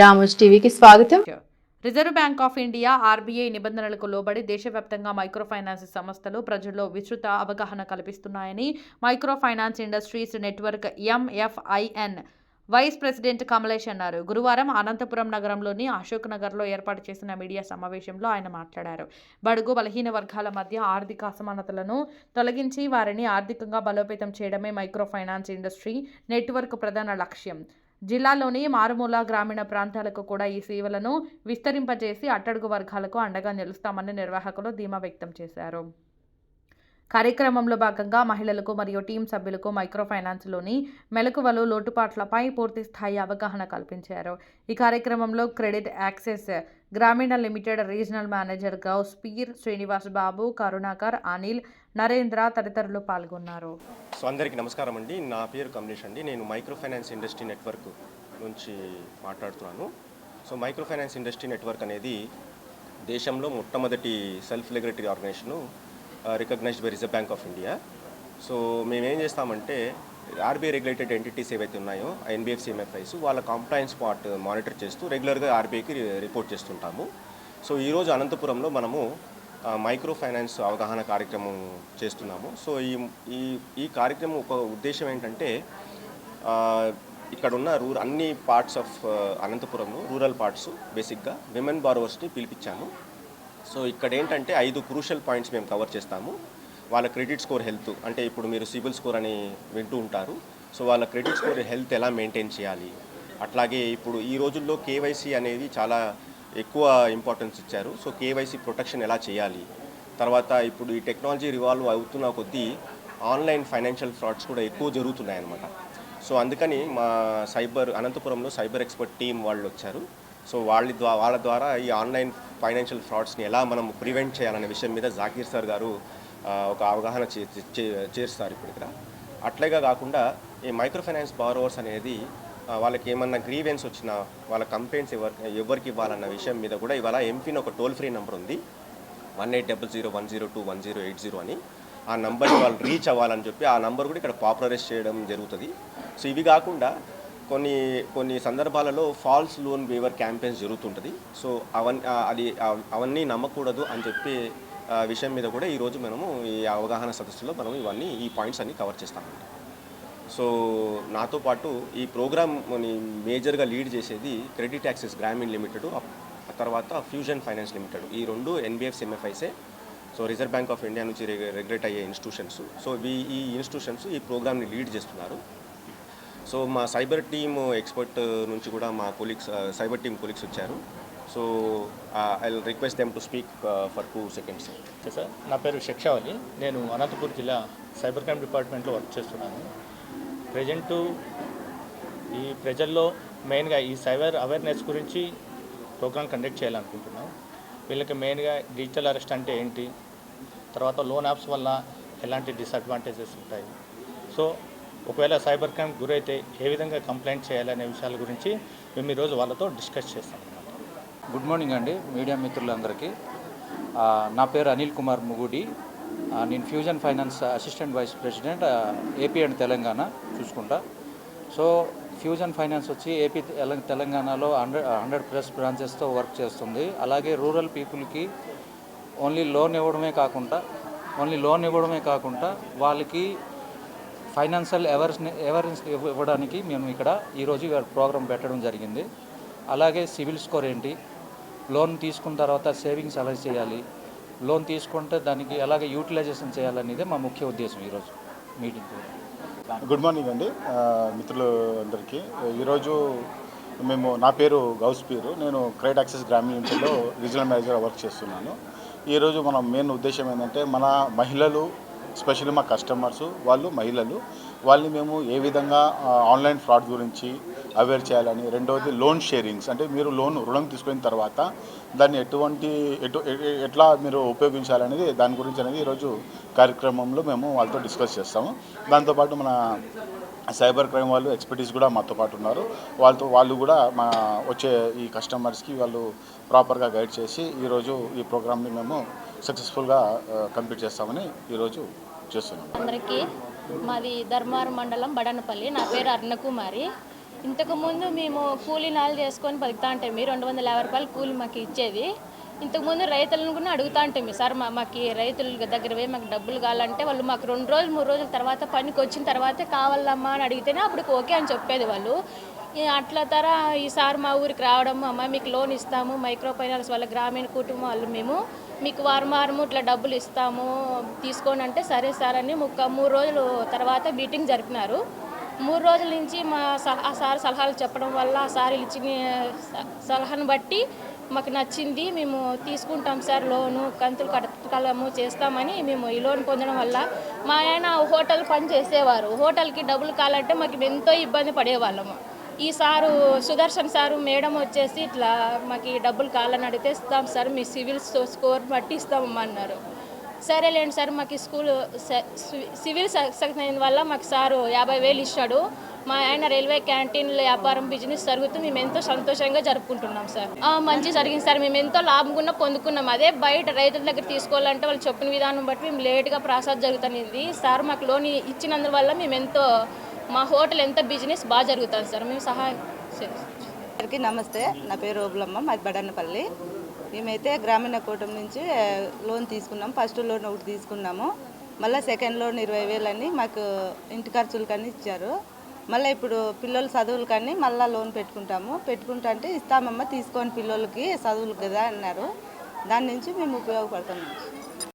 రామోజ్ టీవీకి స్వాగతం. Reserve Bank of India RBI నిబంధనలకు లోబడి దేశవ్యాప్తంగా మైక్రో ఫైనాన్స్ సంస్థలు ప్రజల్లో విస్తృత అవగాహన కల్పిస్తున్నాయని micro finance industries network MFIN vice president Kamlesh అన్నారు. గురువారం అనంతపురం నగరంలోని అశోక్ నగర్లో ఏర్పాటు చేసిన మీడియా సమావేశంలో ఆయన మాట్లాడారు. బడుగు బలహీన వర్గాల మధ్య ఆర్థిక అసమానతలను తొలగించి వారిని ఆర్థికంగా బలోపేతం చేయడమే మైక్రో ఫైనాన్స్ ఇండస్ట్రీ నెట్వర్క్ ప్రధాన లక్ష్యం. జిల్లాలోని మారుమూల గ్రామీణ ప్రాంతాలకు కూడా ఈ సేవలను విస్తరింపజేసి అట్టడుగు వర్గాలకు అండగా నిలుస్తామని నిర్వాహకులు ధీమా వ్యక్తం చేశారు. కార్యక్రమంలో భాగంగా మహిళలకు మరియు టీం సభ్యులకు మైక్రో ఫైనాన్స్లోని మెలకువలు లోటుపాట్లపై పూర్తి స్థాయి అవగాహన కల్పించారు. ఈ కార్యక్రమంలో credit access Grameen limited regional manager Ghouse Peer Srinivas Babu Karunakar Anil Narendra తదితరులు పాల్గొన్నారు. సో అందరికీ నమస్కారం అండి. నా పేరు కమలేష్ అండి. నేను మైక్రో ఫైనాన్స్ ఇండస్ట్రీ నెట్వర్క్ నుంచి మాట్లాడుతున్నాను. So micro finance industry network అనేది దేశంలో మొట్టమొదటి self regulatory organisation recognised by Reserve Bank of India so మేము ఏం చేస్తామంటే ఆర్బీఐ రెగ్యులేటెడ్ ఎంటిటీస్ ఏవైతే ఉన్నాయో ఎన్బిఎఫ్సి ఎంఎఫ్ఐస్ వాళ్ళ కంప్లైన్స్ పార్ట్ మానిటర్ చేస్తూ రెగ్యులర్గా ఆర్బీఐకి రిపోర్ట్ చేస్తుంటాము. సో ఈరోజు అనంతపురంలో మనము మైక్రో ఫైనాన్స్ అవగాహన కార్యక్రమం చేస్తున్నాము. సో ఈ ఈ ఈ కార్యక్రమం ఒక ఉద్దేశం ఏంటంటే ఇక్కడ ఉన్న రూర్ అన్ని parts of Anantapuram rural parts బేసిక్గా విమెన్ బారోవర్స్ని పిలిపించాము. సో ఇక్కడ ఏంటంటే ఐదు క్రూషల్ పాయింట్స్ మేము కవర్ చేస్తాము. వాళ్ళ క్రెడిట్ స్కోర్ హెల్త్ అంటే ఇప్పుడు మీరు సిబిల్ స్కోర్ అని వింటూ ఉంటారు. సో వాళ్ళ క్రెడిట్ స్కోర్ హెల్త్ ఎలా మెయింటైన్ చేయాలి? అట్లాగే ఇప్పుడు ఈ రోజుల్లో కేవైసీ అనేది చాలా ఎక్కువ ఇంపార్టెన్స్ ఇచ్చారు. సో కేవైసీ ప్రొటెక్షన్ ఎలా చేయాలి? తర్వాత ఇప్పుడు ఈ టెక్నాలజీ రివాల్వ్ అవుతున్న కొద్దీ ఆన్లైన్ ఫైనాన్షియల్ ఫ్రాడ్స్ కూడా ఎక్కువ జరుగుతున్నాయి అన్నమాట సో అందుకని మా సైబర్ అనంతపురంలో సైబర్ ఎక్స్పర్ట్ టీం వాళ్ళు వచ్చారు. సో వాళ్ళ ద్వారా వాళ్ళ ద్వారా ఈ ఆన్లైన్ ఫైనాన్షియల్ ఫ్రాడ్స్ని ఎలా మనం ప్రివెంట్ చేయాలనే విషయం మీద జాకీర్ సార్ గారు ఒక అవగాహన చే చే- చేస్తారు ఇప్పుడు ఇక్కడ. అట్లాగే కాకుండా ఈ మైక్రో ఫైనాన్స్ బారోవర్స్ అనేది వాళ్ళకి ఏమన్నా గ్రీవెన్స్ వచ్చినా వాళ్ళ కంప్లైంట్స్ ఎవరి ఎవరికి ఇవ్వాలన్న విషయం మీద కూడా ఇవాళ ఎంపిన్ ఒక టోల్ ఫ్రీ నెంబర్ ఉంది. One eight double zero one zero two one zero eight zero అని. ఆ నంబర్ని వాళ్ళు రీచ్ అవ్వాలని చెప్పి ఆ నంబర్ కూడా ఇక్కడ పాపులరైజ్ చేయడం జరుగుతుంది. సో ఇవి కాకుండా కొన్ని కొన్ని సందర్భాలలో ఫాల్స్ లోన్ వేవర్ క్యాంపెయిన్స్ జరుగుతుంటుంది. సో అవన్నీ అది అవన్నీ నమ్మకూడదు అని చెప్పి విషయం మీద కూడా ఈరోజు మనము ఈ అవగాహన సదస్సులో మనం ఇవన్నీ ఈ పాయింట్స్ అన్ని కవర్ చేస్తామండి. సో నాతో పాటు ఈ ప్రోగ్రామ్ని మేజర్గా లీడ్ చేసేది క్రెడిట్ యాక్సెస్ గ్రామీణ్ లిమిటెడ్ ఆ తర్వాత ఫ్యూజన్ ఫైనాన్స్ లిమిటెడ్. ఈ రెండు NBFCs ఎంఎఫ్ఐసే so Reserve Bank of India నుంచి రెగ్యులేట్ అయ్యే ఇన్స్టిట్యూషన్స్. సో ఈ ఈ ఇన్స్టిట్యూషన్స్ ఈ ప్రోగ్రామ్ని లీడ్ చేస్తున్నారు. సో మా సైబర్ టీమ్ ఎక్స్పర్ట్ నుంచి కూడా మా కొలీగ్స్ సైబర్ టీమ్ కొలీగ్స్ వచ్చారు. So I request them to speak for two seconds okay sir నా పేరు శిక్షావలి నేను అనంతపూర్ జిల్లా సైబర్ క్రైమ్ డిపార్ట్మెంట్లో వర్క్ చేస్తున్నాను. ప్రజెంట్ ఈ ప్రజల్లో మెయిన్గా ఈ సైబర్ అవేర్నెస్ గురించి ప్రోగ్రామ్ కండక్ట్ చేయాలనుకుంటున్నాం. వీళ్ళకి మెయిన్గా డిజిటల్ అరెస్ట్ అంటే ఏంటి? తర్వాత లోన్ యాప్స్ వల్ల ఎలాంటి డిసడ్వాంటేజెస్ ఉంటాయి? సో ఒకవేళ సైబర్ క్రైమ్ గురైతే ఏ విధంగా కంప్లైంట్ చేయాలనే విషయాల గురించి మేము ఈరోజు వాళ్ళతో డిస్కస్ చేస్తాం గుడ్ మార్నింగ్ అండి మీడియా మిత్రులందరికీ. నా పేరు అనిల్ కుమార్ ముగుడి. నేను fusion finance assistant vice president AP and Telangana చూసుకుంటా. సో ఫ్యూజన్ ఫైనాన్స్ వచ్చి ఏపీ తెలంగాణలో హండ్రెడ్ హండ్రెడ్ ప్లస్ బ్రాంచెస్తో వర్క్ చేస్తుంది. అలాగే రూరల్ పీపుల్కి ఓన్లీ లోన్ ఇవ్వడమే కాకుండా ఓన్లీ లోన్ ఇవ్వడమే కాకుండా వాళ్ళకి ఫైనాన్షియల్ అవేర్నెస్ అవేర్నెస్ ఇవ్వడానికి మేము ఇక్కడ ఈరోజు ప్రోగ్రామ్ పెట్టడం జరిగింది. అలాగే సివిల్ స్కోర్ ఏంటి? లోన్ తీసుకున్న తర్వాత సేవింగ్స్ ఎలా చేయాలి? లోన్ తీసుకుంటే దానికి ఎలాగ యూటిలైజేషన్ చేయాలనేది మా ముఖ్య ఉద్దేశం ఈరోజు మీటింగ్ గుడ్ మార్నింగ్ అండి. మిత్రులు అందరికీ. ఈరోజు మేము నా పేరు గౌస్ పీరు. నేను క్రెడిట్ యాక్సెస్ గ్రామీణ లిమిటెడ్లో రీజనల్ మేనేజర్గా వర్క్ చేస్తున్నాను. ఈరోజు మన మెయిన్ ఉద్దేశం ఏంటంటే మన మహిళలు స్పెషల్లీ మా కస్టమర్స్ వాళ్ళు మహిళలు వాళ్ళని మేము ఏ విధంగా ఆన్లైన్ ఫ్రాడ్ గురించి అవేర్ చేయాలని రెండవది లోన్ షేరింగ్స్ అంటే మీరు లోన్ రుణం తీసుకున్న తర్వాత దాన్ని ఎటువంటి ఎటు ఎట్లా మీరు ఉపయోగించాలనేది దాని గురించి అనేది ఈరోజు కార్యక్రమంలో మేము వాళ్ళతో డిస్కస్ చేస్తాము. దాంతోపాటు మన సైబర్ క్రైమ్ వాళ్ళు ఎక్స్పర్టీస్ కూడా మాతో పాటు ఉన్నారు. వాళ్ళతో వాళ్ళు కూడా మా వచ్చే ఈ కస్టమర్స్కి వాళ్ళు ప్రాపర్గా గైడ్ చేసి ఈరోజు ఈ ప్రోగ్రామ్ని మేము సక్సెస్ఫుల్గా కంప్లీట్ చేస్తామని ఈరోజు చేస్తున్నాం. అందరికీ మాది ధర్మారం మండలం బడనపల్లి. నా పేరు అర్ణకుమారి. ఇంతకుముందు మేము కూలీ నాలు చేసుకొని బతుకుతా అంటే మీరు రెండు వందల యాభై రూపాయలు కూలీ మాకు ఇచ్చేది. ఇంతకుముందు రైతులను కూడా అడుగుతా ఉంటాం సార్ మా మాకు రైతుల దగ్గర పోయి మాకు డబ్బులు కావాలంటే వాళ్ళు మాకు రెండు రోజులు మూడు రోజుల తర్వాత పనికి వచ్చిన తర్వాతే కావాలమ్మా అని అడిగితేనే అప్పుడు ఓకే అని చెప్పేది వాళ్ళు. అట్లా తర ఈసారి మా ఊరికి రావడం అమ్మ మీకు లోన్ ఇస్తాము మైక్రో ఫైనాన్స్ వాళ్ళ గ్రామీణ కుటుంబం వాళ్ళు మేము మీకు వారం వారము ఇట్లా డబ్బులు ఇస్తాము తీసుకోండి అంటే సరే సార్ అని ముక్క మూడు రోజులు తర్వాత మీటింగ్ జరిపినారు. మూడు రోజుల నుంచి మా స- ఆ సార్ సలహాలు చెప్పడం వల్ల ఆ సార్ ఇచ్చిన స- సలహాను బట్టి మాకు నచ్చింది మేము తీసుకుంటాం సార్ లోను కంతులు కట్టగలము చేస్తామని మేము ఈ లోన్ పొందడం వల్ల మా ఆయన హోటల్ పని చేసేవారు హోటల్కి డబ్బులు కావాలంటే మాకు ఎంతో ఇబ్బంది పడేవాళ్ళము ఈ సారు సుదర్శన్ సారు మేడం వచ్చేసి ఇట్లా మాకు ఈ డబ్బులు కావాలని అడిగితే ఇస్తాం సార్ మీ సివిల్ స్కోర్ బట్టి ఇస్తామమ్మా అన్నారు సరేలేండి సార్ మాకు స్కూల్ స- సివిల్ సక్సెస్ అయిన వల్ల మాకు సారు యాభై వేలు ఇచ్చాడు మా ఆయన రైల్వే క్యాంటీన్ వ్యాపారం బిజినెస్ జరుగుతూ మేము ఎంతో సంతోషంగా జరుపుకుంటున్నాం సార్. మంచి జరిగింది సార్. మేము ఎంతో లాభం కూడా పొందుకున్నాం. అదే బయట రైతుల దగ్గర తీసుకోవాలంటే వాళ్ళు చెప్పిన విధానం బట్టి మేము లేట్గా ప్రాసెస్ జరుగుతుంది సార్ మాకు లోన్ ఇచ్చినందువల్ల మేము ఎంతో మా హోటల్ ఎంత బిజినెస్ బాగా జరుగుతుంది సార్. మేము సహాయం సార్కి అందరికీ నమస్తే. నా పేరు ఓబులమ్మ మాది బడన్నపల్లి. మేమైతే గ్రామీణ కూటం నుంచి లోన్ తీసుకున్నాం. ఫస్ట్ లోన్ ఒకటి తీసుకున్నాము. మళ్ళీ సెకండ్ లోన్ ఇరవై వేలని మాకు ఇంటి ఖర్చులకని ఇచ్చారు. మళ్ళీ ఇప్పుడు పిల్లలు చదువులు కానీ మళ్ళీ లోన్ పెట్టుకుంటాము. పెట్టుకుంటా అంటే ఇస్తామమ్మ తీసుకొని పిల్లలకి చదువులు కదా అన్నారు. దాని నుంచి మేము ఉపయోగపడుతున్నాం.